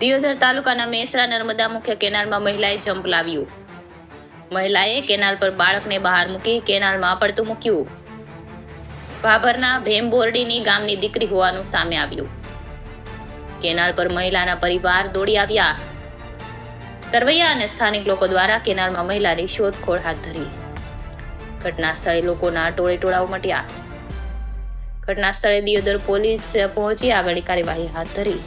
દિયોદર તાલુકાના મેસરા નર્મદા મુખ્ય કેનાલમાં મહિલાએ જમ્પ લાવ્યું. મહિલાએ કેનાલ પર બાળકને બહાર મૂકી કેનાલમાં પડતું મૂક્યું. ભાભરના ભેમબોરડીની ગામની દીકરી હોવાનું સામે આવ્યું. કેનાલ પર મહિલાના પરિવાર દોડી આવ્યા. તરવૈયા અને સ્થાનિક લોકો દ્વારા કેનાલમાં મહિલાની શોધખોળ હાથ ધરી. ઘટના સ્થળે લોકોના ટોળે ટોળાઓ મટ્યા. ઘટના સ્થળે દિયોદર પોલીસ પહોંચી આગળની કાર્યવાહી હાથ ધરી.